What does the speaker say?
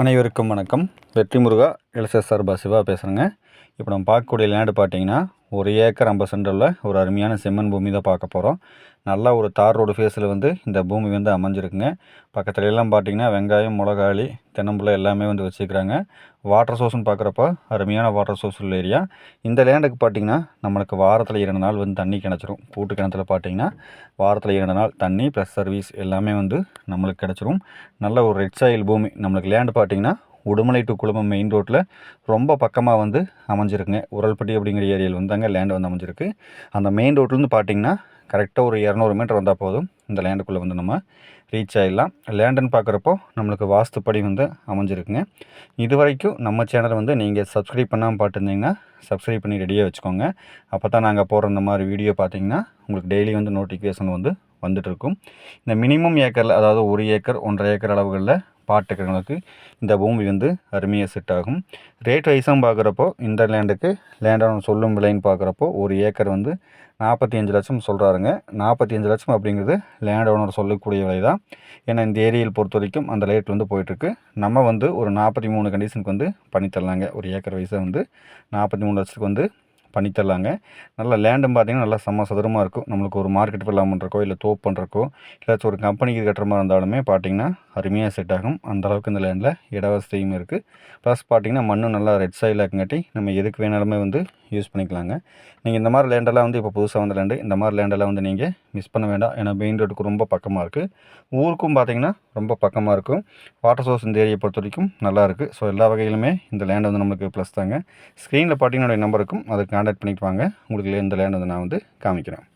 அனைவருக்கும் வணக்கம். வெற்றி முருகா எல்எஸ்எஸ்ஆர் பா சிவா பேசுகிறேங்க இப்போ நம்ம பார்க்கக்கூடிய லேண்டு பார்த்தீங்கன்னா ஒரு ஏக்கர் ஐம்பது சென்டரில் ஒரு அருமையான செம்மன் பூமி தான் பார்க்க போகிறோம் நல்லா ஒரு தார் ரோடு ஃபேஸில் வந்து இந்த பூமி வந்து அமைஞ்சிருக்குங்க. பக்கத்துல எல்லாம் பார்த்தீங்கன்னா வெங்காயம் மிளகாளி தென்னம்புள்ள எல்லாமே வந்து வச்சுக்கிறாங்க வாட்டர் சோர்ஸ்னு பார்க்குறப்ப அருமையான வாட்டர் சோர்ஸ் உள்ள ஏரியா இந்த லேண்டுக்கு பார்த்தீங்கன்னா நம்மளுக்கு வாரத்தில் இரண்டு நாள் வந்து தண்ணி கிடச்சிரும். கூட்டு கிணத்துல பார்த்தீங்கன்னா வாரத்தில் இரண்டு நாள் தண்ணி ப்ளஸ் சர்வீஸ் எல்லாமே வந்து நம்மளுக்கு கிடச்சிரும். நல்ல ஒரு ரெட் சாயில் பூமி. நம்மளுக்கு லேண்டு பார்த்தீங்கன்னா உடுமலை டு குழுமம் மெயின் ரோட்டில் ரொம்ப பக்கமாக வந்து அமைஞ்சிருக்குங்க. உரல்பட்டி அப்படிங்கிற ஏரியாவில் வந்து அங்கே லேண்ட் வந்து அமைஞ்சிருக்கு. அந்த மெயின் ரோட்லேருந்து பார்த்தீங்கன்னா கரெக்டாக ஒரு இரநூறு மீட்டர் வந்தால் போதும். இந்த லேண்டுக்குள்ளே வந்து நம்ம ரீச் ஆகிடலாம் லேண்டுன்னு பார்க்குறப்போ நம்மளுக்கு வாஸ்துப்படி வந்து அமைஞ்சிருக்குங்க. இது வரைக்கும் நம்ம சேனலை வந்து நீங்கள் சப்ஸ்கிரைப் பண்ணாமல் பார்த்துருந்தீங்கன்னா சப்ஸ்கிரைப் பண்ணி ரெடியாக வச்சுக்கோங்க. அப்போ தான் நாங்கள் போடுற இந்த மாதிரி வீடியோ பார்த்தீங்கன்னா உங்களுக்கு டெய்லி வந்து நோட்டிஃபிகேஷன் வந்து வந்துட்டுருக்கும் இந்த மினிமம் ஏக்கரில் அதாவது ஒரு ஏக்கர் ஒன்றரை ஏக்கர் அளவுகளில் பாட்டுக்கிறவங்களுக்கு இந்த பூமி வந்து அருமையாக செட் ஆகும். ரேட் வைஸும் பார்க்குறப்போ இந்த லேண்டுக்கு லேண்டான சொல்லும் விலைன்னு பார்க்குறப்போ ஒரு ஏக்கர் வந்து நாற்பத்தி அஞ்சு லட்சம் சொல்கிறாருங்க நாற்பத்தி அஞ்சு லட்சம் அப்படிங்கிறது லேண்ட் ஓனர் சொல்லக்கூடிய விலை தான் ஏன்னா இந்த ஏரியாவில் பொறுத்த வரைக்கும் அந்த ரேட் வந்து போயிட்டுருக்கு. நம்ம வந்து ஒரு நாற்பத்தி மூணு கண்டிஷனுக்கு வந்து பண்ணித்தரலாங்க ஒரு ஏக்கர் வைஸாக வந்து நாற்பத்தி மூணு லட்சத்துக்கு வந்து பண்ணித்தரலாங்க. நல்ல லேண்டும் பார்த்திங்கன்னா நல்லா செம்ம சதுரமாக இருக்கும். நம்மளுக்கு ஒரு மார்க்கெட் ஃபெல்லாம் பண்ணுறக்கோ இல்லை தோப் பண்ணுறக்கோ இல்லாச்சும் ஒரு கம்பெனிக்கு கட்டுற மாதிரி இருந்தாலுமே பார்த்திங்கன்னா அருமையாக செட் ஆகும். அந்தளவுக்கு இந்த லேண்டில் இட வசதியும் இருக்குது ப்ளஸ் பார்த்திங்கன்னா மண்ணும் நல்லா ரெட் சைடில் இருக்குங்காட்டி நம்ம எதுக்கு வேணாலுமே வந்து யூஸ் பண்ணிக்கலாங்க. நீங்கள் இந்த மாதிரி லேண்டெல்லாம் வந்து இப்போ புதுசாக வந்த லேண்டு இந்த மாதிரி லேண்டெல்லாம் வந்து நீங்கள் மிஸ் பண்ண வேண்டாம். ஏன்னா மெயின் ரோடுக்கு ரொம்ப பக்கமாக இருக்குது ஊருக்கும் பார்த்திங்கன்னா ரொம்ப பக்கமாக இருக்கும். வாட்டர் சோர்ஸ் இந்த ஏரியை பொறுத்த வரைக்கும் நல்லாயிருக்கு ஸோ எல்லா வகையிலுமே இந்த லேண்ட் வந்து நம்மளுக்கு ப்ளஸ் தாங்க. ஸ்க்ரீனில் பார்த்தீங்கன்னா நம்பருக்கும் அதுக்கு கான்டாக்ட் பண்ணிட்டு வாங்க. உங்களுக்கு இந்த லேண்ட் வந்து நான் வந்து காமிக்கிறேன்.